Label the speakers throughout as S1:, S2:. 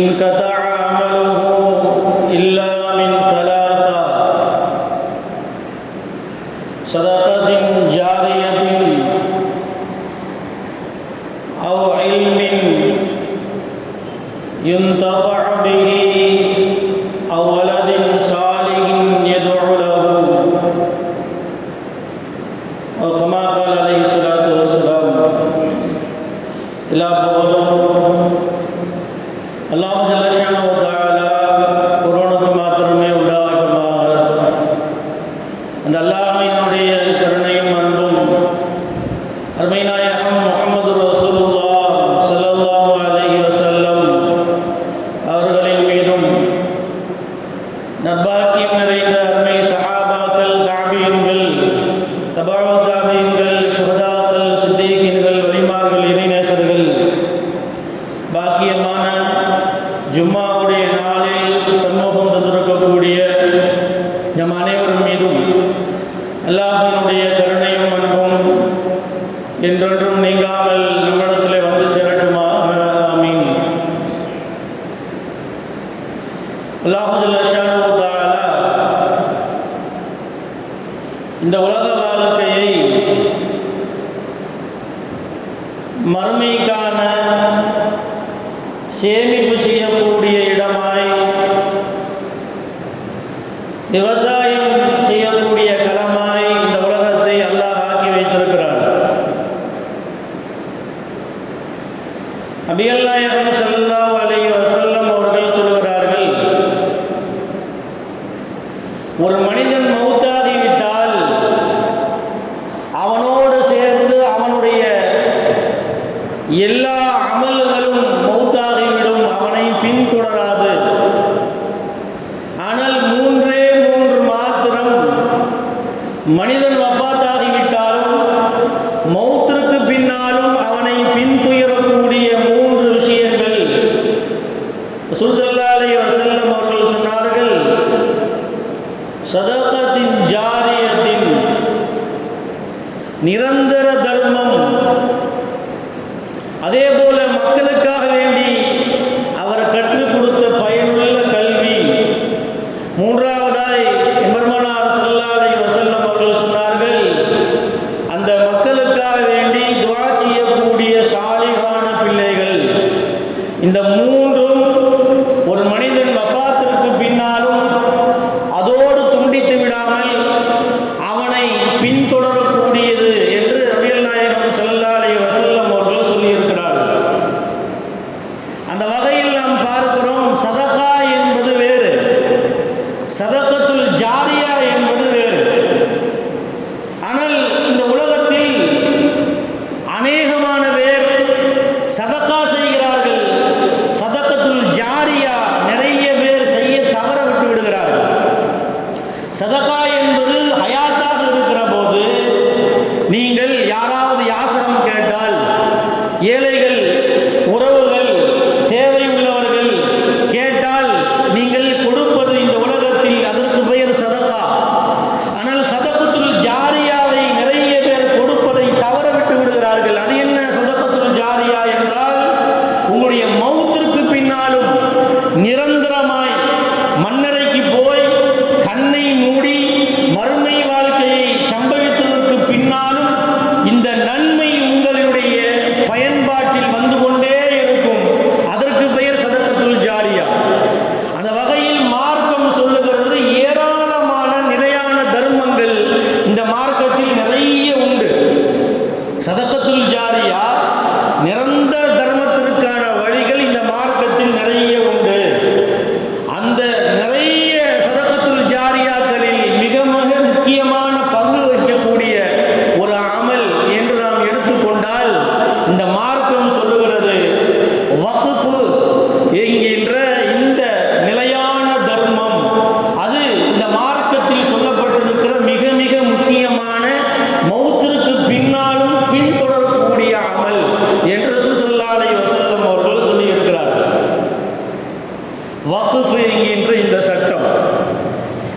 S1: منك تعامله إلا من करगल बाकी अमाना जुम्मा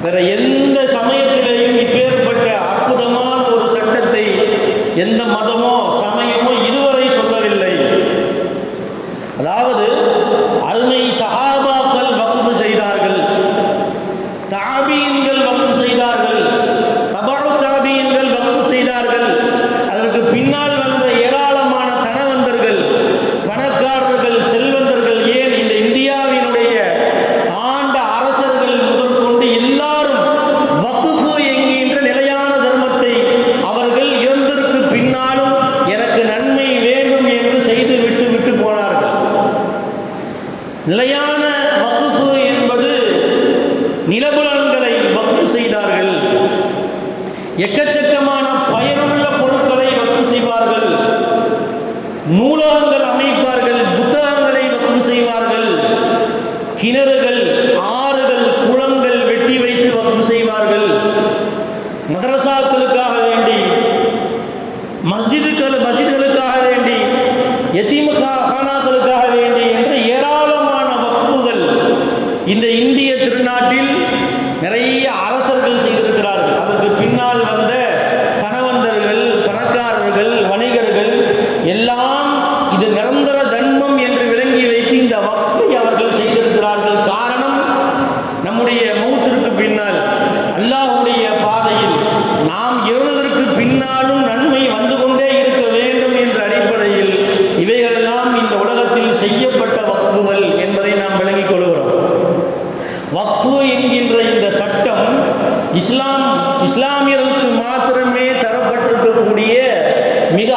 S1: வேற எந்த சமயத்தில் இஸ்லாம் இஸ்லாமியர்களுக்கு மாத்திரமே தரப்பட்டிருக்கக்கூடிய மிக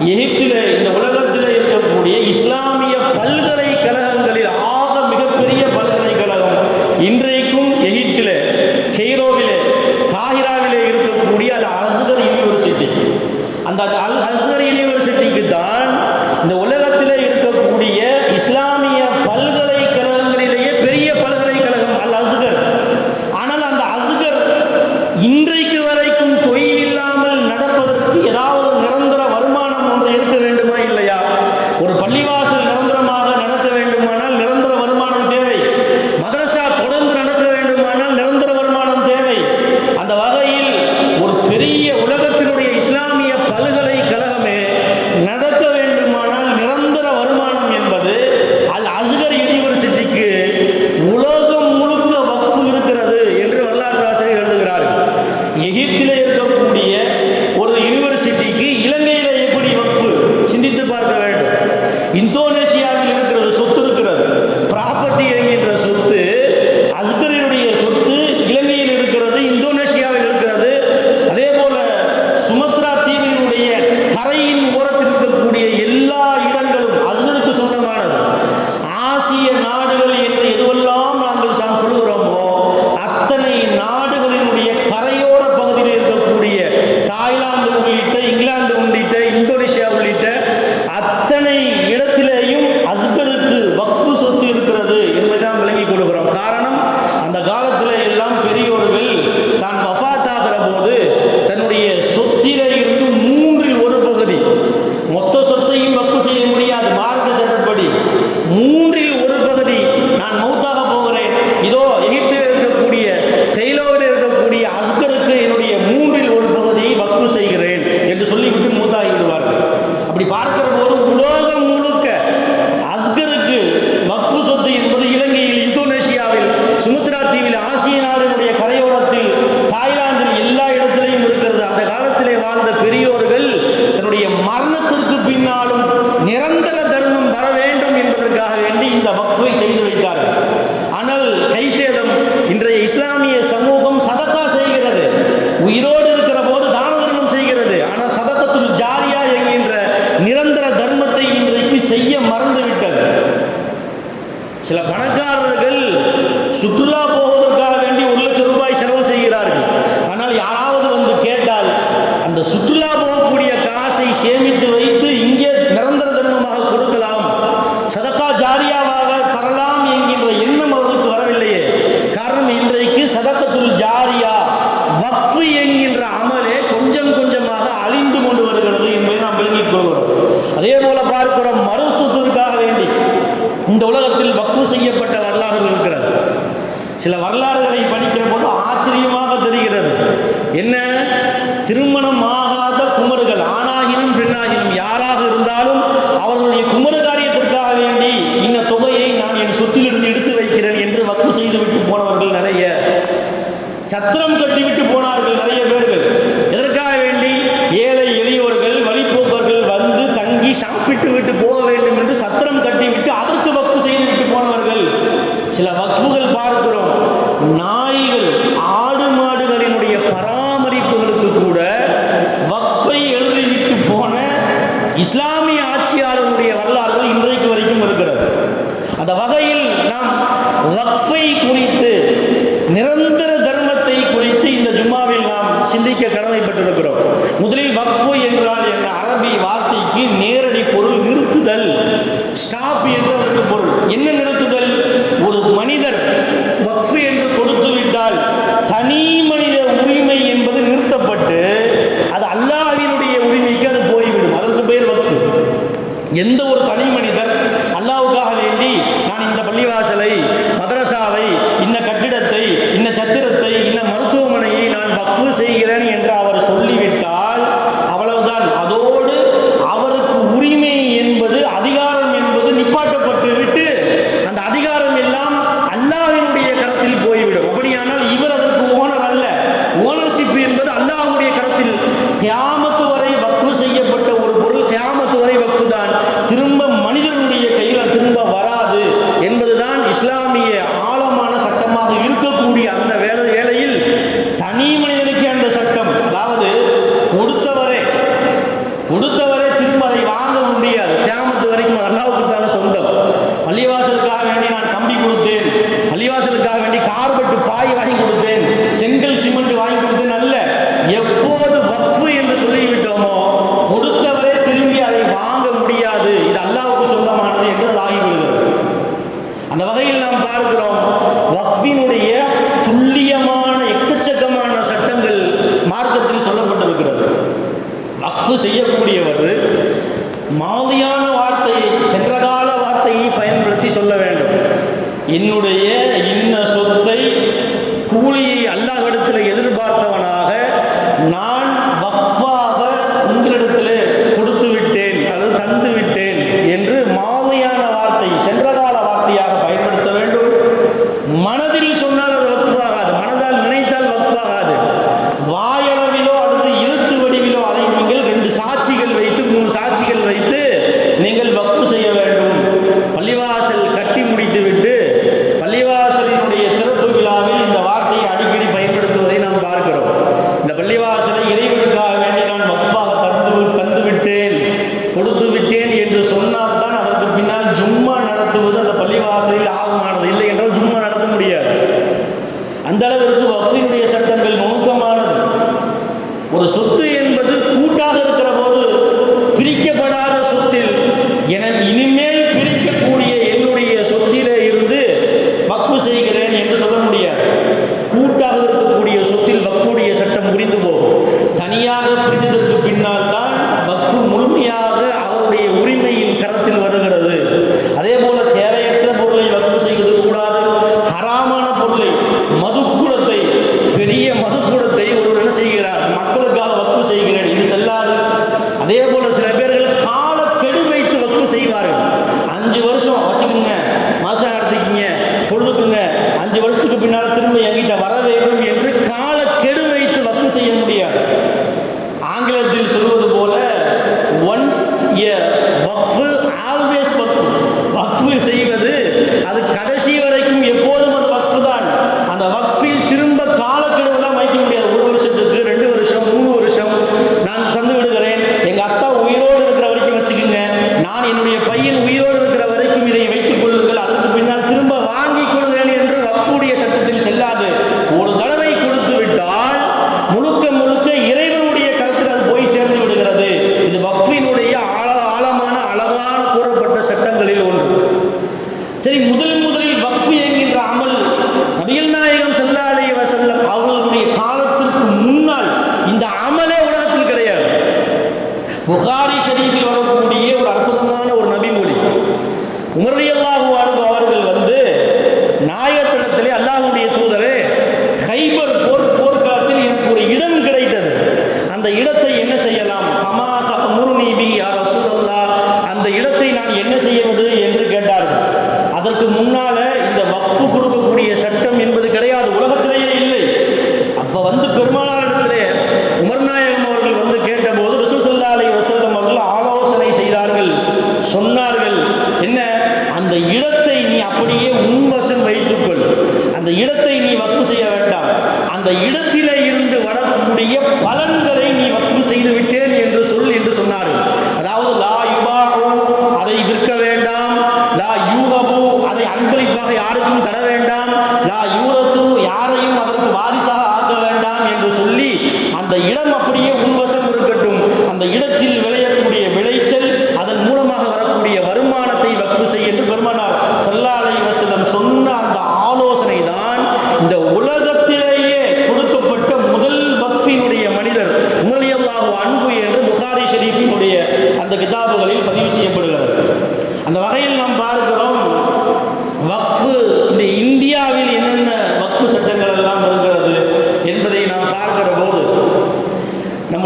S1: எகிப்திலே எகிப்திலே இருக்கக்கூடிய リアは இஸ்லாமிய ஆட்சியாளர்களுடைய வரலாறுகள் இன்றைக்கு வரைக்கும் இருக்கிறது. அந்த வகையில் நாம் வக்ஃபை குறித்து நிரந்தர தர்மத்தை குறித்து இந்த ஜும்மாவில் நாம் சிந்திக்க கடமைப்பட்டிருக்கிறோம். முதலில் வக்ஃபு என்றால் என்ன? அரபி வார்த்தைக்கு நேரடி பொருள் நிறுத்துதல். ஸ்டாப் என்று அதற்கு பொருள். என்ன எந்த ஒரு நான் en un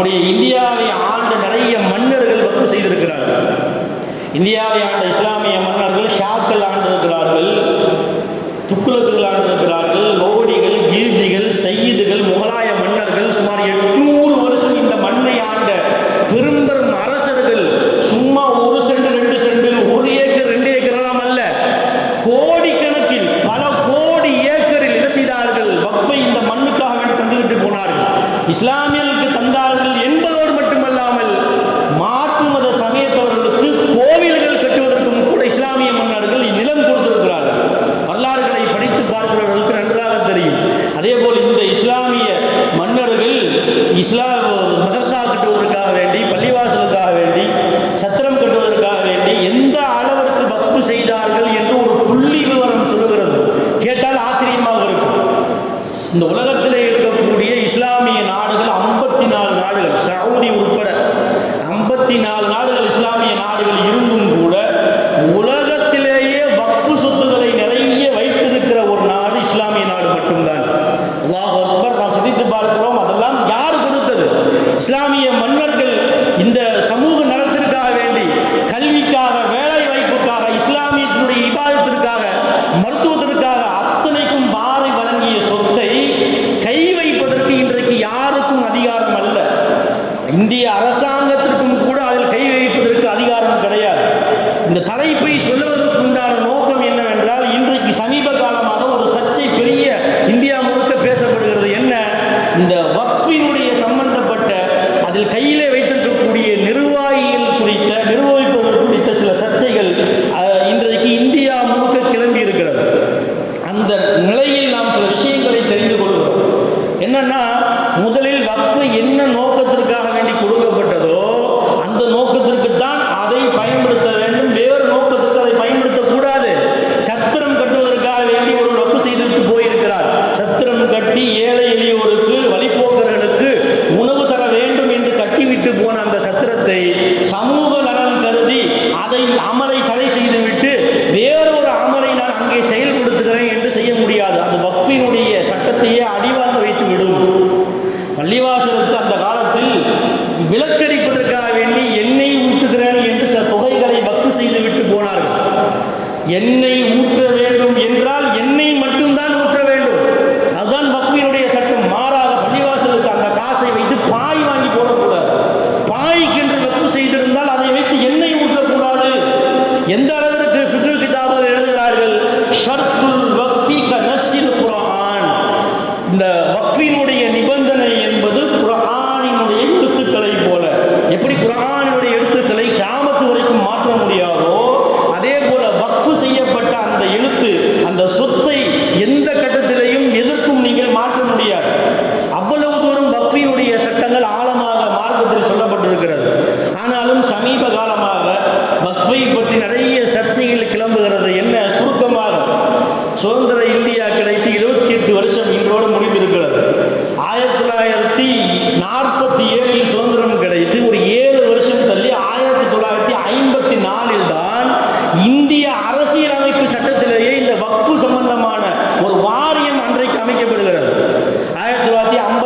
S1: நம்முடைய இந்தியாவை ஆண்ட நிறைய மன்னர்கள் வக்கு செய்திருக்கிறார்கள். இந்தியாவை ஆண்ட இஸ்லாமிய மன்னர்கள் ஷாக்கள் ஆண்டிருக்கிறார்கள் துக்குலக்குகள் ஆண்டிருக்கிறார்கள் லோடிகள் கீழ்ஜிகள் சையீதுகள் முகலாய மன்னர்கள் சுமார் எட்நூறு வருஷம் இந்த மண்ணை ஆண்ட பெரும்பெரும் அரசர்கள் சும்மா ஒரு செண்டு ரெண்டு செண்டு ஒரு ஏக்கர் ரெண்டு ஏக்கரெல்லாம் அல்ல. கோடிக்கணக்கில் பல கோடி ஏக்கரில் என்ன செய்தார்கள்? வக்ஃபை இந்த மண்ணுக்காக வேண்டி தந்துவிட்டு போனார்கள். இஸ்லாமிய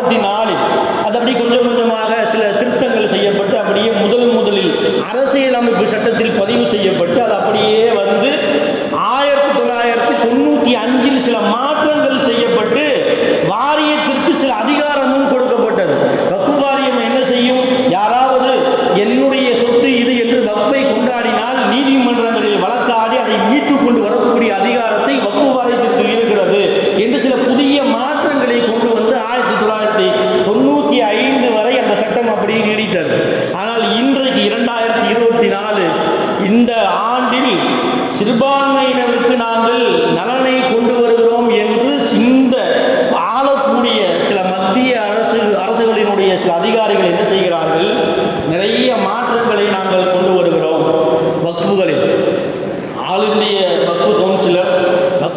S1: دینار الدبری گنج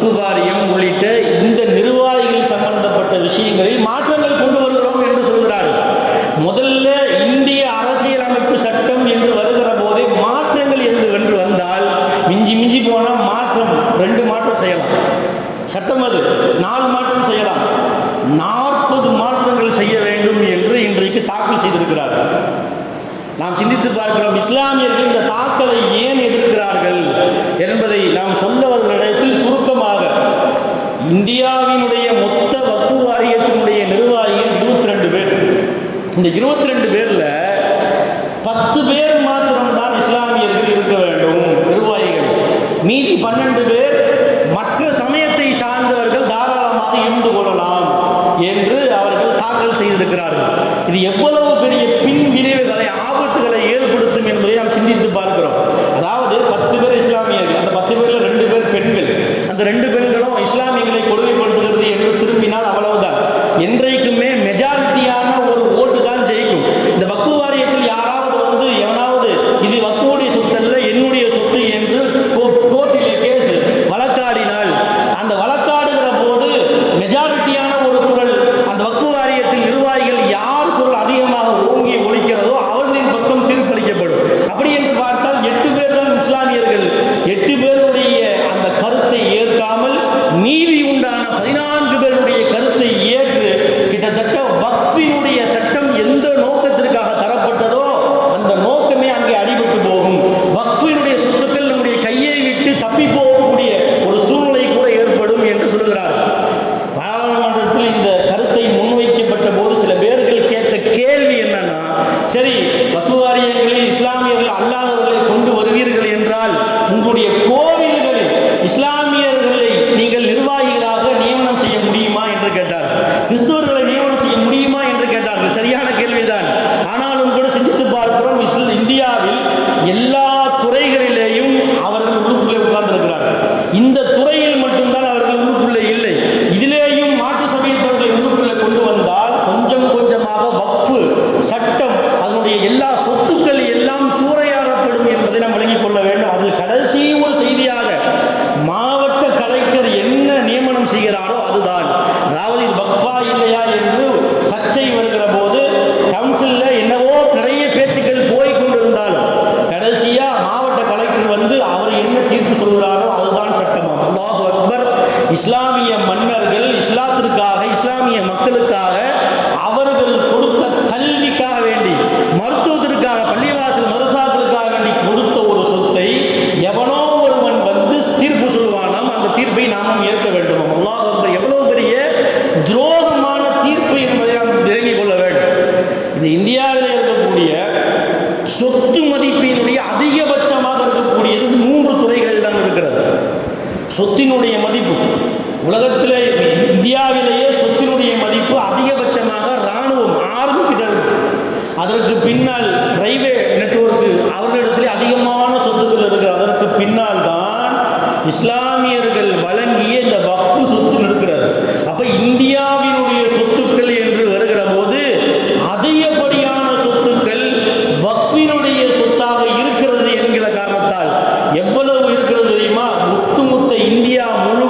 S1: வக்பு வாரியம் உள்ளிட்ட இந்த நிர்வாகிகள் சம்பந்தப்பட்ட விஷயங்களில் மாற்றங்கள் கொண்டு வருகிறோம் என்று சொல்கிறார்கள் முதல்ல இந்திய அரசியலமைப்பு சட்டம் என்று வருகிற போதே மாற்றங்கள் என்று என்று வந்தால் மிஞ்சி மிஞ்சி போனால் மாற்றம் ரெண்டு மாற்றம் செய்யலாம். சட்டம் அது நாலு மாற்றம் செய்யலாம். நாற்பது மாற்றங்கள் செய்ய வேண்டும் என்று இன்றைக்கு தாக்கல் செய்திருக்கிறார்கள். நாம் சிந்தித்து பார்க்கிறோம் இஸ்லாமியர்கள் இந்த தாக்கலை ஏன் எதிர்க்கிறார்கள் என்பதை நாம் சொல்ல வருகிற சுருக்கமாக இந்தியாவினுடைய மொத்த வத்து வாரியத்தினுடைய நிர்வாகிகள் இருபத்தி ரெண்டு பேர். இந்த இருபத்தி ரெண்டு பேர்ல பத்து பேர் மாத்திரம்தான் இஸ்லாமியர்கள் இருக்க வேண்டும் நிர்வாகிகள். மீதி பன்னெண்டு பேர் மற்ற சமயத்தை சார்ந்தவர்கள் தாராள தாராளமாக இருந்து கொள்ளலாம் என்று அவர்கள் தாக்கல் செய்திருக்கிறார்கள். இது எவ்வளவு பெரிய பின் விளைவுகளை ஆபத்துகளை ஏற்படுத்தும் என்பதை நாம் சிந்தித்து பார்க்கிறோம். அதாவது பத்து பேரை Sorry. இஸ்லாமிய மக்களுக்காக அவர்கள் கொடுத்த கல்விக்காக வேண்டி 그래야 물론